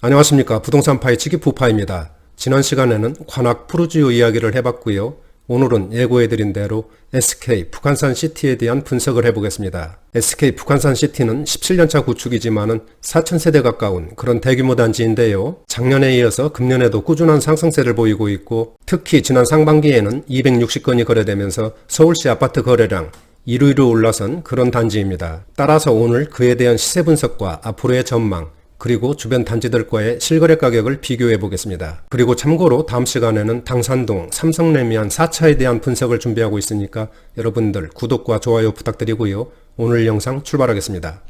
안녕하십니까 부동산 파이치기 부파입니다. 지난 시간에는 관악 푸르지오 이야기를 해봤고요. 오늘은 예고해드린 대로 SK 북한산 시티에 대한 분석을 해보겠습니다. SK 북한산 시티는 17년차 구축이지만은 4,000세대 가까운 그런 대규모 단지인데요. 작년에 이어서 금년에도 꾸준한 상승세를 보이고 있고 특히 지난 상반기에는 260건이 거래되면서 서울시 아파트 거래량 1위로 올라선 그런 단지입니다. 따라서 오늘 그에 대한 시세 분석과 앞으로의 전망, 그리고 주변 단지들과의 실거래 가격을 비교해 보겠습니다. 그리고 참고로 다음 시간에는 당산동 삼성레미안 4차에 대한 분석을 준비하고 있으니까 여러분들 구독과 좋아요 부탁드리고요. 오늘 영상 출발하겠습니다.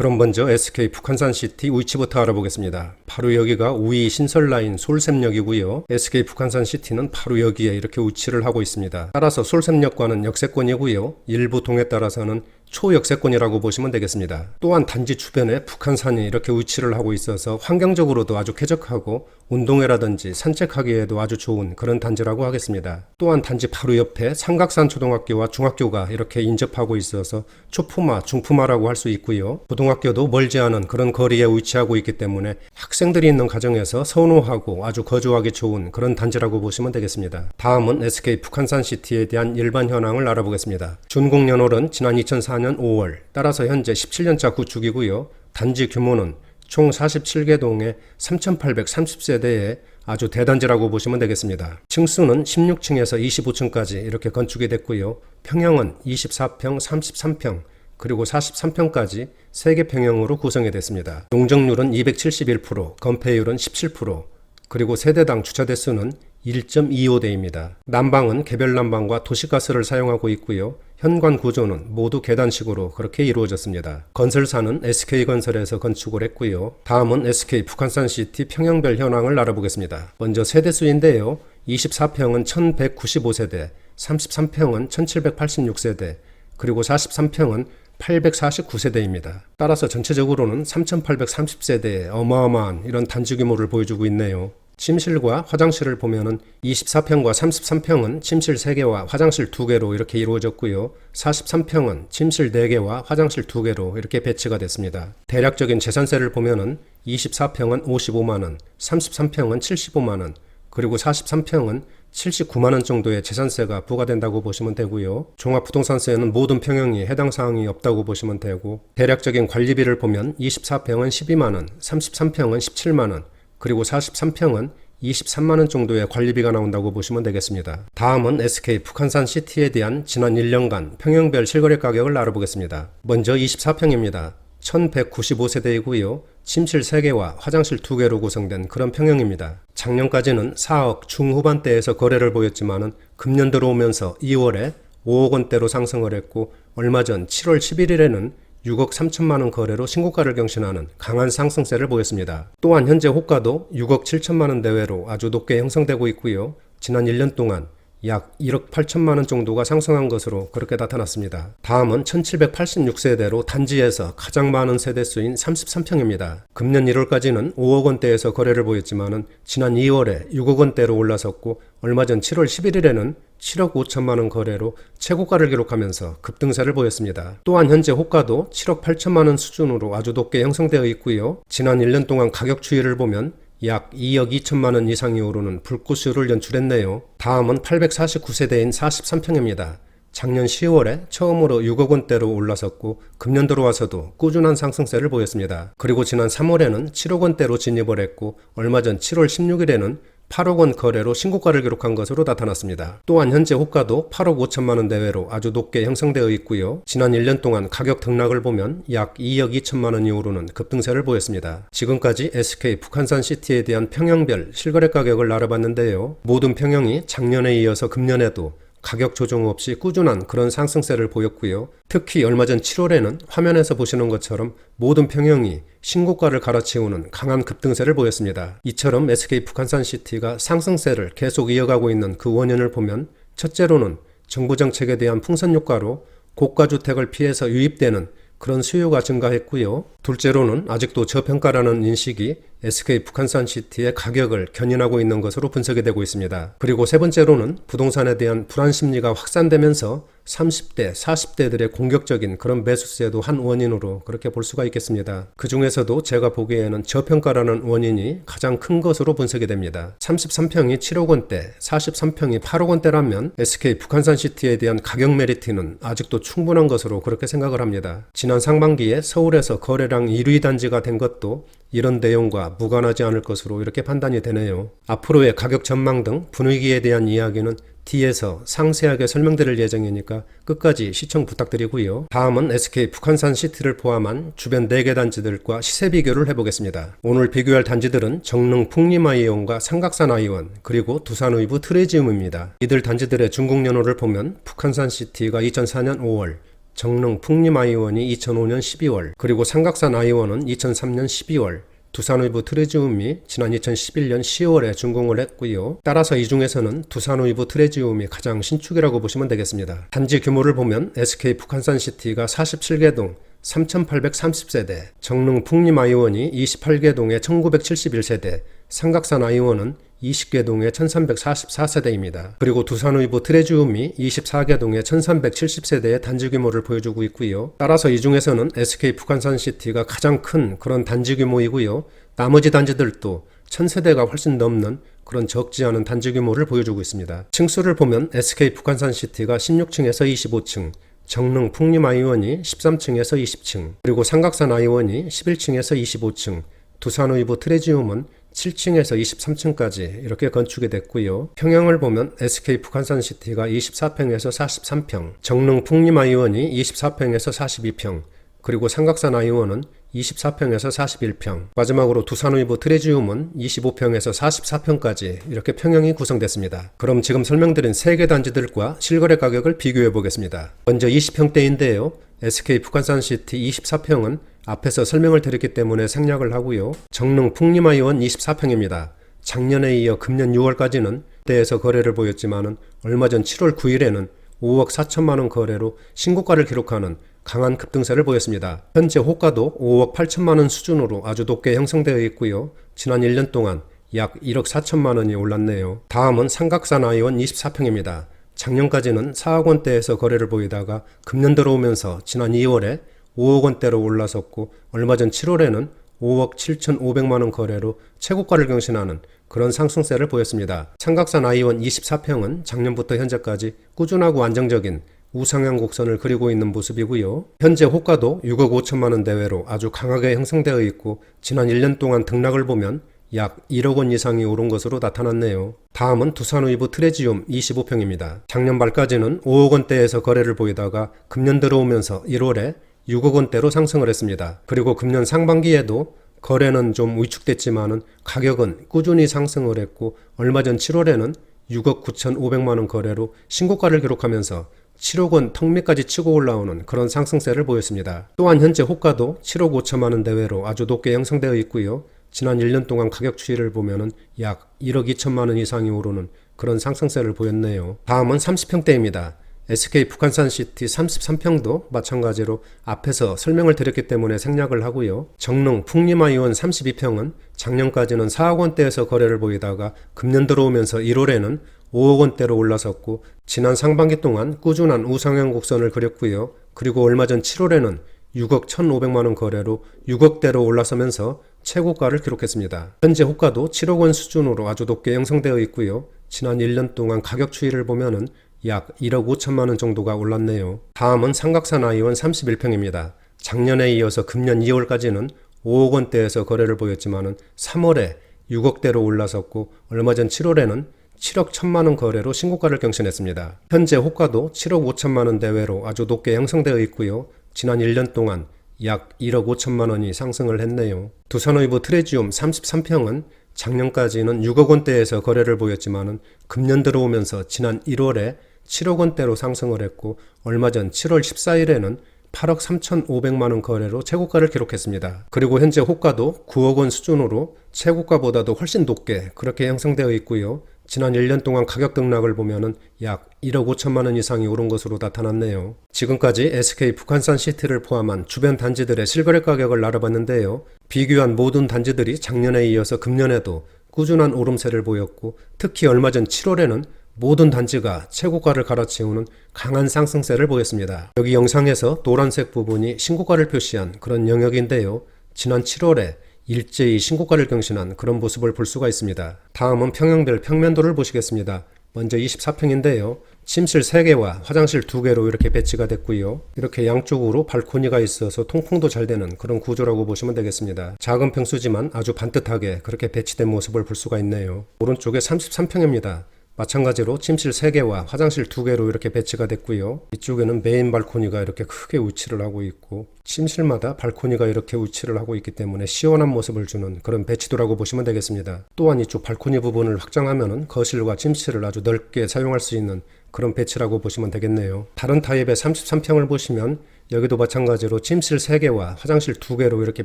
그럼 먼저 SK 북한산 시티 위치부터 알아보겠습니다. 바로 여기가 우이 신설라인 솔샘역이고요. SK 북한산 시티는 바로 여기에 이렇게 위치를 하고 있습니다. 따라서 솔샘역과는 역세권이고요. 일부 통에 따라서는 초역세권이라고 보시면 되겠습니다. 또한 단지 주변에 북한산이 이렇게 위치를 하고 있어서 환경적으로도 아주 쾌적하고 운동회라든지 산책하기에도 아주 좋은 그런 단지라고 하겠습니다. 또한 단지 바로 옆에 삼각산 초등학교와 중학교가 이렇게 인접하고 있어서 초품화, 중품화라고 할 수 있고요. 고등학교도 멀지 않은 그런 거리에 위치하고 있기 때문에 학생들이 있는 가정에서 선호하고 아주 거주하기 좋은 그런 단지라고 보시면 되겠습니다. 다음은 SK 북한산 시티에 대한 일반 현황을 알아보겠습니다. 준공 연월은 지난 2004년 5월, 따라서 현재 17년차 구축이고요. 단지 규모는 총 47개 동에 3,830세대의 아주 대단지라고 보시면 되겠습니다. 층수는 16층에서 25층까지 이렇게 건축이 됐고요. 평형은 24평, 33평, 그리고 43평까지 3개 평형으로 구성이 됐습니다. 용적률은 271%, 건폐율은 17%, 그리고 세대당 주차 대수는 1.25대입니다. 난방은 개별 난방과 도시가스를 사용하고 있고요. 현관 구조는 모두 계단식으로 그렇게 이루어졌습니다. 건설사는 SK건설에서 건축을 했고요. 다음은 SK 북한산 시티 평형별 현황을 알아보겠습니다. 먼저 세대수인데요. 24평은 1195세대, 33평은 1786세대, 그리고 43평은 849세대입니다. 따라서 전체적으로는 3830세대의 어마어마한 이런 단지 규모를 보여주고 있네요. 침실과 화장실을 보면은 24평과 33평은 침실 3개와 화장실 2개로 이렇게 이루어졌고요. 43평은 침실 4개와 화장실 2개로 이렇게 배치가 됐습니다. 대략적인 재산세를 보면은 24평은 55만원, 33평은 75만원, 그리고 43평은 79만원 정도의 재산세가 부과된다고 보시면 되고요. 종합부동산세는 모든 평형이 해당 사항이 없다고 보시면 되고 대략적인 관리비를 보면 24평은 12만원, 33평은 17만원, 그리고 43평은 23만원 정도의 관리비가 나온다고 보시면 되겠습니다. 다음은 SK 북한산 시티에 대한 지난 1년간 평형별 실거래 가격을 알아보겠습니다. 먼저 24평입니다. 1195세대이고요. 침실 3개와 화장실 2개로 구성된 그런 평형입니다. 작년까지는 4억 중후반대에서 거래를 보였지만은 금년 들어오면서 2월에 5억 원대로 상승을 했고 얼마 전 7월 11일에는 6억 3천만 원 거래로 신고가를 경신하는 강한 상승세를 보였습니다. 또한 현재 호가도 6억 7천만 원 대외로 아주 높게 형성되고 있고요. 지난 1년 동안 약 1억 8천만 원 정도가 상승한 것으로 그렇게 나타났습니다. 다음은 1786세대로 단지에서 가장 많은 세대수인 33평입니다. 금년 1월까지는 5억 원대에서 거래를 보였지만은 지난 2월에 6억 원대로 올라섰고 얼마 전 7월 11일에는 7억 5천만 원 거래로 최고가를 기록하면서 급등세를 보였습니다. 또한 현재 호가도 7억 8천만 원 수준으로 아주 높게 형성되어 있고요. 지난 1년 동안 가격 추이를 보면 약 2억 2천만 원 이상이 오르는 불꽃쇼를 연출했네요. 다음은 849세대인 43평입니다. 작년 10월에 처음으로 6억 원대로 올라섰고 금년 들어와서도 꾸준한 상승세를 보였습니다. 그리고 지난 3월에는 7억 원대로 진입을 했고 얼마 전 7월 16일에는 8억 원 거래로 신고가를 기록한 것으로 나타났습니다. 또한 현재 호가도 8억 5천만 원 대외로 아주 높게 형성되어 있고요. 지난 1년 동안 가격 등락을 보면 약 2억 2천만 원이 오르는 급등세를 보였습니다. 지금까지 SK 북한산 시티에 대한 평형별 실거래 가격을 알아봤는데요. 모든 평형이 작년에 이어서 금년에도 가격 조정 없이 꾸준한 그런 상승세를 보였고요. 특히 얼마 전 7월에는 화면에서 보시는 것처럼 모든 평형이 신고가를 갈아치우는 강한 급등세를 보였습니다. 이처럼 SK 북한산 시티가 상승세를 계속 이어가고 있는 그 원인을 보면 첫째로는 정부 정책에 대한 풍선 효과로 고가 주택을 피해서 유입되는 그런 수요가 증가했고요. 둘째로는 아직도 저평가라는 인식이 SK 북한산 시티의 가격을 견인하고 있는 것으로 분석이 되고 있습니다. 그리고 세 번째로는 부동산에 대한 불안 심리가 확산되면서 30대, 40대들의 공격적인 그런 매수세도 한 원인으로 그렇게 볼 수가 있겠습니다. 그 중에서도 제가 보기에는 저평가라는 원인이 가장 큰 것으로 분석이 됩니다. 33평이 7억 원대, 43평이 8억 원대라면 SK 북한산 시티에 대한 가격 메리트는 아직도 충분한 것으로 그렇게 생각을 합니다. 지난 상반기에 서울에서 거래량 1위 단지가 된 것도 이런 내용과 무관하지 않을 것으로 이렇게 판단이 되네요. 앞으로의 가격 전망 등 분위기에 대한 이야기는 뒤에서 상세하게 설명드릴 예정이니까 끝까지 시청 부탁드리고요. 다음은 SK 북한산 시티를 포함한 주변 4개 단지들과 시세 비교를 해보겠습니다. 오늘 비교할 단지들은 정릉 풍림아이온과 삼각산 아이온 그리고 두산 의부 트레지움입니다. 이들 단지들의 중국 연호를 보면 북한산 시티가 2004년 5월 정릉 풍림 아이원이 2005년 12월, 그리고 삼각산 아이원은 2003년 12월, 두산의부 트레지움이 지난 2011년 10월에 준공을 했고요. 따라서 이 중에서는 두산의부 트레지움이 가장 신축이라고 보시면 되겠습니다. 단지 규모를 보면 SK 북한산시티가 47개 동 3,830세대, 정릉 풍림 아이원이 28개 동에 1,971세대, 삼각산 아이원은 20개 동에 1344세대입니다. 그리고 두산의부 트레지움이 24개 동에 1370세대의 단지 규모를 보여주고 있고요. 따라서 이 중에서는 SK 북한산 시티가 가장 큰 그런 단지 규모이고요. 나머지 단지들도 1000세대가 훨씬 넘는 그런 적지 않은 단지 규모를 보여주고 있습니다. 층수를 보면 SK 북한산 시티가 16층에서 25층, 정릉 풍림 아이원이 13층에서 20층, 그리고 삼각산 아이원이 11층에서 25층, 두산의부 트레지움은 7층에서 23층까지 이렇게 건축이 됐고요. 평형을 보면 SK 북한산 시티가 24평에서 43평, 정릉 풍림 아이원이 24평에서 42평, 그리고 삼각산 아이원은 24평에서 41평, 마지막으로 두산의부 트레지움은 25평에서 44평까지 이렇게 평형이 구성됐습니다. 그럼 지금 설명드린 3개 단지들과 실거래 가격을 비교해 보겠습니다. 먼저 20평대인데요. SK 북한산시티 24평은 앞에서 설명을 드렸기 때문에 생략을 하고요. 정릉 풍림아이원 24평입니다. 작년에 이어 금년 6월까지는 대에서 거래를 보였지만은 얼마 전 7월 9일에는 5억 4천만 원 거래로 신고가를 기록하는 강한 급등세를 보였습니다. 현재 호가도 5억 8천만 원 수준으로 아주 높게 형성되어 있고요. 지난 1년 동안 약 1억 4천만 원이 올랐네요. 다음은 삼각산 아이원 24평입니다. 작년까지는 4억 원대에서 거래를 보이다가 금년 들어오면서 지난 2월에 5억 원대로 올라섰고 얼마 전 7월에는 5억 7,500만 원 거래로 최고가를 경신하는 그런 상승세를 보였습니다. 삼각산 아이원 24평은 작년부터 현재까지 꾸준하고 안정적인 우상향 곡선을 그리고 있는 모습이고요. 현재 호가도 6억 5천만 원 대외로 아주 강하게 형성되어 있고 지난 1년 동안 등락을 보면 약 1억 원 이상이 오른 것으로 나타났네요. 다음은 두산의부 트레지움 25평입니다. 작년 말까지는 5억 원대에서 거래를 보이다가 금년 들어오면서 1월에 6억 원대로 상승을 했습니다. 그리고 금년 상반기에도 거래는 좀 위축됐지만은 가격은 꾸준히 상승을 했고 얼마 전 7월에는 6억 9,500만 원 거래로 신고가를 기록하면서 7억 원 턱밑까지 치고 올라오는 그런 상승세를 보였습니다. 또한 현재 호가도 7억 5천만 원 대외로 아주 높게 형성되어 있고요. 지난 1년 동안 가격 추이를 보면은 약 1억 2천만 원 이상이 오르는 그런 상승세를 보였네요. 다음은 30평대입니다. SK 북한산 시티 33평도 마찬가지로 앞에서 설명을 드렸기 때문에 생략을 하고요. 정릉 풍림아 이원 32평은 작년까지는 4억 원대에서 거래를 보이다가 금년 들어오면서 1월에는 5억 원대로 올라섰고 지난 상반기 동안 꾸준한 우상향 곡선을 그렸고요. 그리고 얼마 전 7월에는 6억 1,500만 원 거래로 6억대로 올라서면서 최고가를 기록했습니다. 현재 호가도 7억 원 수준으로 아주 높게 형성되어 있고요. 지난 1년 동안 가격 추이를 보면은 약 1억 5천만 원 정도가 올랐네요. 다음은 삼각산 아이원 31평입니다. 작년에 이어서 금년 2월까지는 5억 원대에서 거래를 보였지만은 3월에 6억대로 올라섰고 얼마 전 7월에는 7억 1천만 원 거래로 신고가를 경신했습니다. 현재 호가도 7억 5천만 원 대외로 아주 높게 형성되어 있고요. 지난 1년 동안 약 1억 5천만 원이 상승을 했네요. 두산의부 트레지움 33평은 작년까지는 6억 원대에서 거래를 보였지만은 금년 들어오면서 지난 1월에 7억 원대로 상승을 했고 얼마 전 7월 14일에는 8억 3,500만 원 거래로 최고가를 기록했습니다. 그리고 현재 호가도 9억 원 수준으로 최고가보다도 훨씬 높게 그렇게 형성되어 있고요. 지난 1년 동안 가격 등락을 보면은 약 1억 5천만 원 이상이 오른 것으로 나타났네요. 지금까지 SK 북한산 시티를 포함한 주변 단지들의 실거래 가격을 알아봤는데요. 비교한 모든 단지들이 작년에 이어서 금년에도 꾸준한 오름세를 보였고 특히 얼마 전 7월에는 모든 단지가 최고가를 갈아치우는 강한 상승세를 보였습니다. 여기 영상에서 노란색 부분이 신고가를 표시한 그런 영역인데요. 지난 7월에 일제히 신고가를 경신한 그런 모습을 볼 수가 있습니다. 다음은 평형별 평면도를 보시겠습니다. 먼저 24평인데요. 침실 3개와 화장실 2개로 이렇게 배치가 됐고요. 이렇게 양쪽으로 발코니가 있어서 통풍도 잘 되는 그런 구조라고 보시면 되겠습니다. 작은 평수지만 아주 반듯하게 그렇게 배치된 모습을 볼 수가 있네요. 오른쪽에 33평입니다. 마찬가지로 침실 3개와 화장실 2개로 이렇게 배치가 됐고요. 이쪽에는 메인 발코니가 이렇게 크게 위치를 하고 있고 침실마다 발코니가 이렇게 위치를 하고 있기 때문에 시원한 모습을 주는 그런 배치도라고 보시면 되겠습니다. 또한 이쪽 발코니 부분을 확장하면 거실과 침실을 아주 넓게 사용할 수 있는 그런 배치라고 보시면 되겠네요. 다른 타입의 33평을 보시면 여기도 마찬가지로 침실 3개와 화장실 2개로 이렇게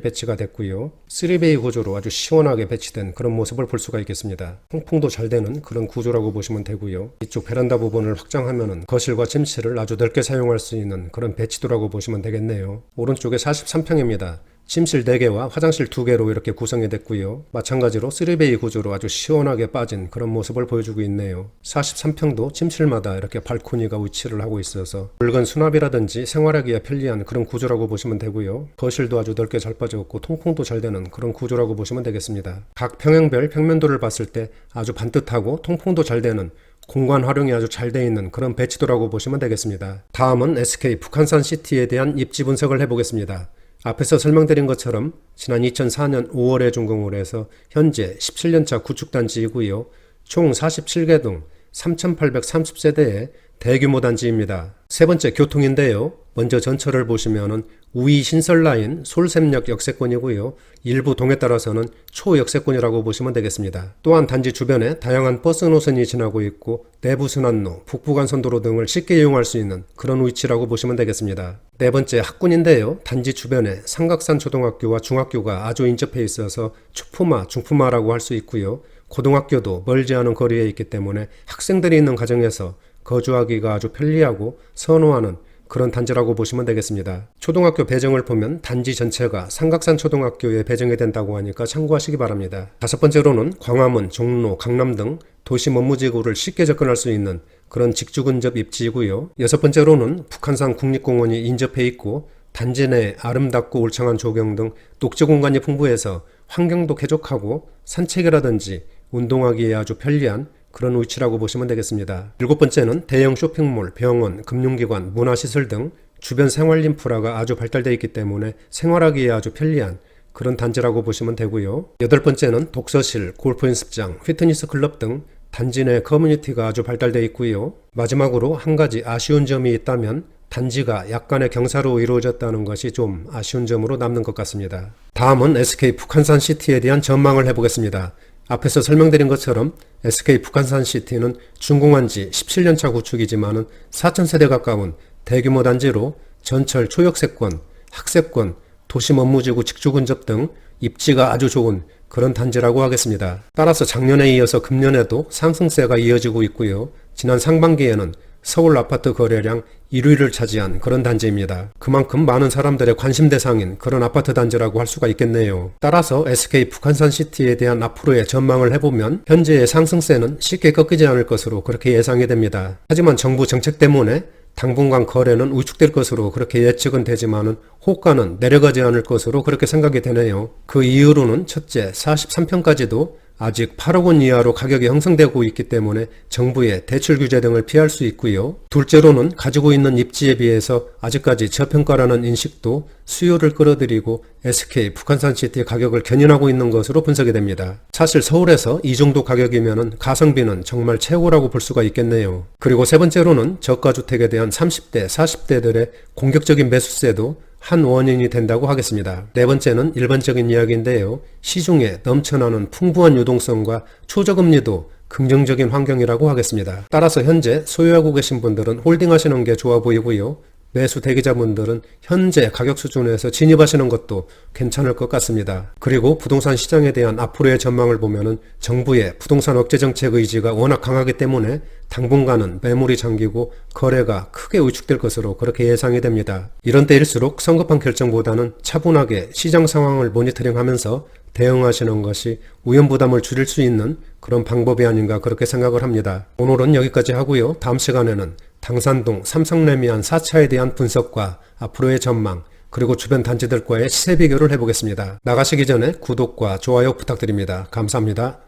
배치가 됐고요. 3베이 구조로 아주 시원하게 배치된 그런 모습을 볼 수가 있겠습니다. 통풍도 잘 되는 그런 구조라고 보시면 되고요. 이쪽 베란다 부분을 확장하면 거실과 침실을 아주 넓게 사용할 수 있는 그런 배치도라고 보시면 되겠네요. 오른쪽에 43평입니다. 침실 4개와 화장실 2개로 이렇게 구성이 됐고요. 마찬가지로 3베이 구조로 아주 시원하게 빠진 그런 모습을 보여주고 있네요. 43평도 침실마다 이렇게 발코니가 위치를 하고 있어서 붉은 수납이라든지 생활하기에 편리한 그런 구조라고 보시면 되고요. 거실도 아주 넓게 잘 빠졌고 통풍도 잘 되는 그런 구조라고 보시면 되겠습니다. 각 평형별 평면도를 봤을 때 아주 반듯하고 통풍도 잘 되는 공간 활용이 아주 잘 되어 있는 그런 배치도라고 보시면 되겠습니다. 다음은 SK 북한산 시티에 대한 입지 분석을 해보겠습니다. 앞에서 설명드린 것처럼 지난 2004년 5월에 준공을 해서 현재 17년차 구축단지이고요. 총 47개 동 3,830세대의 대규모 단지입니다. 세 번째 교통인데요. 먼저 전철을 보시면은 우이 신설 라인 솔샘역 역세권이고요. 일부 동에 따라서는 초역세권이라고 보시면 되겠습니다. 또한 단지 주변에 다양한 버스 노선이 지나고 있고 내부 순환로, 북부간선도로 등을 쉽게 이용할 수 있는 그런 위치라고 보시면 되겠습니다. 네 번째 학군인데요. 단지 주변에 삼각산 초등학교와 중학교가 아주 인접해 있어서 초품화, 중품화라고 할 수 있고요. 고등학교도 멀지 않은 거리에 있기 때문에 학생들이 있는 가정에서 거주하기가 아주 편리하고 선호하는 그런 단지라고 보시면 되겠습니다. 초등학교 배정을 보면 단지 전체가 삼각산 초등학교에 배정이 된다고 하니까 참고하시기 바랍니다. 다섯 번째로는 광화문, 종로, 강남 등 도시 업무지구를 쉽게 접근할 수 있는 그런 직주 근접 입지이고요. 여섯 번째로는 북한산 국립공원이 인접해 있고 단지 내 아름답고 울창한 조경 등 녹지 공간이 풍부해서 환경도 쾌적하고 산책이라든지 운동하기에 아주 편리한 그런 위치라고 보시면 되겠습니다. 일곱 번째는 대형 쇼핑몰, 병원, 금융기관, 문화시설 등 주변 생활 인프라가 아주 발달되어 있기 때문에 생활하기에 아주 편리한 그런 단지라고 보시면 되고요. 여덟 번째는 독서실, 골프 연습장, 피트니스 클럽 등 단지 내 커뮤니티가 아주 발달되어 있고요. 마지막으로 한 가지 아쉬운 점이 있다면 단지가 약간의 경사로 이루어졌다는 것이 좀 아쉬운 점으로 남는 것 같습니다. 다음은 SK 북한산 시티에 대한 전망을 해보겠습니다. 앞에서 설명드린 것처럼 SK 북한산 시티는 준공한 지 17년차 구축이지만은 4,000세대 가까운 대규모 단지로 전철 초역세권, 학세권, 도심 업무지구 직주 근접 등 입지가 아주 좋은 그런 단지라고 하겠습니다. 따라서 작년에 이어서 금년에도 상승세가 이어지고 있고요. 지난 상반기에는 서울 아파트 거래량 1위를 차지한 그런 단지입니다. 그만큼 많은 사람들의 관심 대상인 그런 아파트 단지라고 할 수가 있겠네요. 따라서 SK 북한산 시티에 대한 앞으로의 전망을 해보면 현재의 상승세는 쉽게 꺾이지 않을 것으로 그렇게 예상이 됩니다. 하지만 정부 정책 때문에 당분간 거래는 우축될 것으로 그렇게 예측은 되지만은 호가는 내려가지 않을 것으로 그렇게 생각이 되네요. 그 이유로는 첫째 43평까지도 아직 8억 원 이하로 가격이 형성되고 있기 때문에 정부의 대출 규제 등을 피할 수 있고요. 둘째로는 가지고 있는 입지에 비해서 아직까지 저평가라는 인식도 수요를 끌어들이고 SK 북한산 시티 가격을 견인하고 있는 것으로 분석이 됩니다. 사실 서울에서 이 정도 가격이면 가성비는 정말 최고라고 볼 수가 있겠네요. 그리고 세 번째로는 저가주택에 대한 30대, 40대들의 공격적인 매수세도 한 원인이 된다고 하겠습니다. 네 번째는 일반적인 이야기인데요. 시중에 넘쳐나는 풍부한 유동성과 초저금리도 긍정적인 환경이라고 하겠습니다. 따라서 현재 소유하고 계신 분들은 홀딩하시는 게 좋아 보이고요. 매수 대기자분들은 현재 가격 수준에서 진입하시는 것도 괜찮을 것 같습니다. 그리고 부동산 시장에 대한 앞으로의 전망을 보면은 정부의 부동산 억제 정책 의지가 워낙 강하기 때문에 당분간은 매물이 잠기고 거래가 크게 위축될 것으로 그렇게 예상이 됩니다. 이런 때일수록 성급한 결정보다는 차분하게 시장 상황을 모니터링하면서 대응하시는 것이 위험 부담을 줄일 수 있는 그런 방법이 아닌가 그렇게 생각을 합니다. 오늘은 여기까지 하고요. 다음 시간에는 당산동 삼성레미안 4차에 대한 분석과 앞으로의 전망 그리고 주변 단지들과의 시세 비교를 해보겠습니다. 나가시기 전에 구독과 좋아요 부탁드립니다. 감사합니다.